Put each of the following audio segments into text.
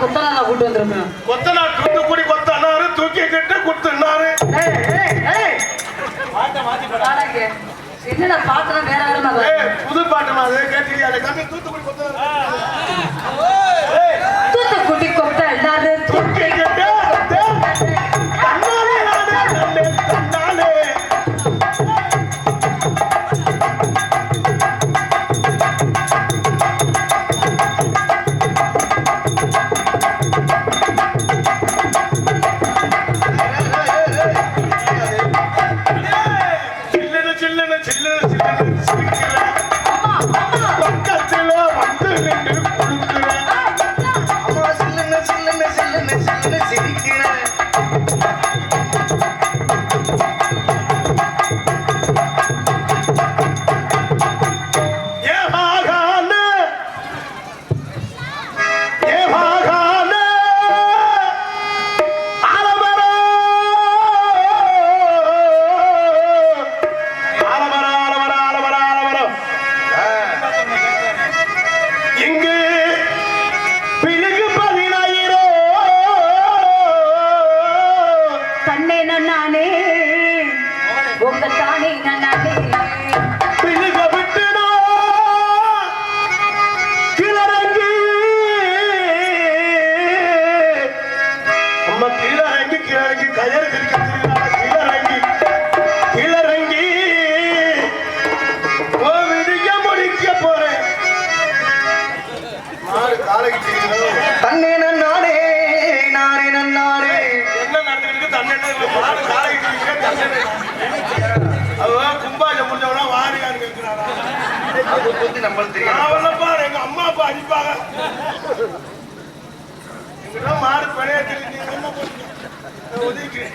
கொத்தனாரா கூட்டு வந்திருக்கேன். கொத்தனார் தூத்துக்குடி கொத்தனாரு தூக்கிக்கிட்டு குத்துனாரு. என்னடா பாத்திரம் வேற வேற புது பாட்டு மாதிரி கேட்டீங்க தூத்துக்குடி கொத்தனாரு. தூத்துக்குடி கொத்தனாரு தூக்கி பழைய உதவிக்கிறேன்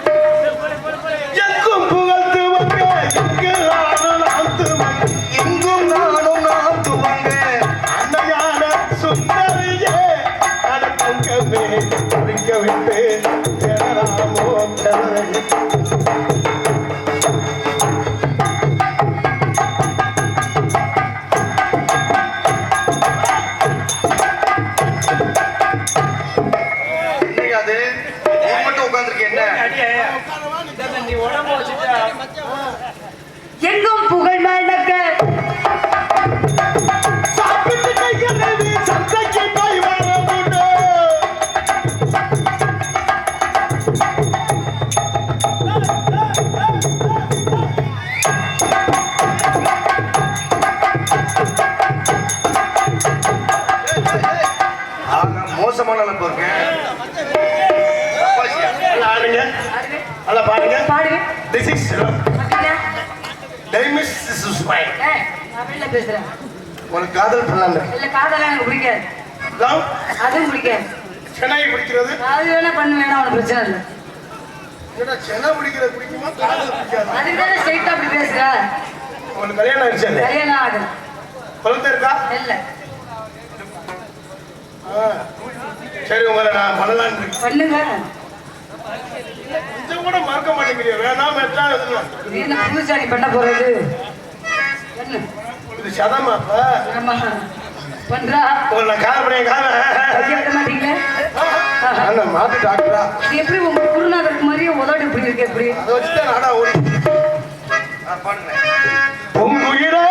எங்கும் புகழ் மணக்க சாப்பிட்டு கைகளை சந்தைக்கு போய் வரமுண்டு. ஆனா மோசமான நிலைமை இருக்கேன். நல்லா பாருங்க. பாடுங்க அப்படின்னா Dimes is mine. ஏய், நான் வெளில பேசுறேன். உனக்கு காதல் பண்ணல இல்ல காதெல்லாம் எனக்கு பிடிக்காது. Love, அதுவும் பிடிக்காது. சென்னை பிடிக்கிறது? அது வேணா பண்ணு வேணா அவனுக்கு பிரச்சனை இல்லை. என்னடா, சென்னை பிடிக்கிறது பிடிக்குமா காதல் பிடிக்காதா? அதுக்கு தானே ஸ்ட்ரைட்டா அப்படி பேசுற. உனக்கு கல்யாணம் ஆயிடுச்சு கல்யாணம் ஆகுது குழந்தை இருக்கா? இல்ல. சரி உங்களை நான் பண்ணலான்னு பண்ணுங்க. கொஞ்சம் கூட மறக்க மாட்டேங்கிறீங்க வேணாம் வெட்டா எதுவும். இது என்ன புதுசா நீ பண்ண போறது? இது சதமா பண்றா. நான் கார் பண்ணி கார் மாட்டீங்களே. அந்த டாக்டரா. எப்படி உங்க குருநாதருக்கு மாதிரியே உதடு இப்படி இருக்கு எப்படி? அதை வச்சுதான் நாடா ஓடி நான் பாடுங்க பொங்குயிரே பூமகிரே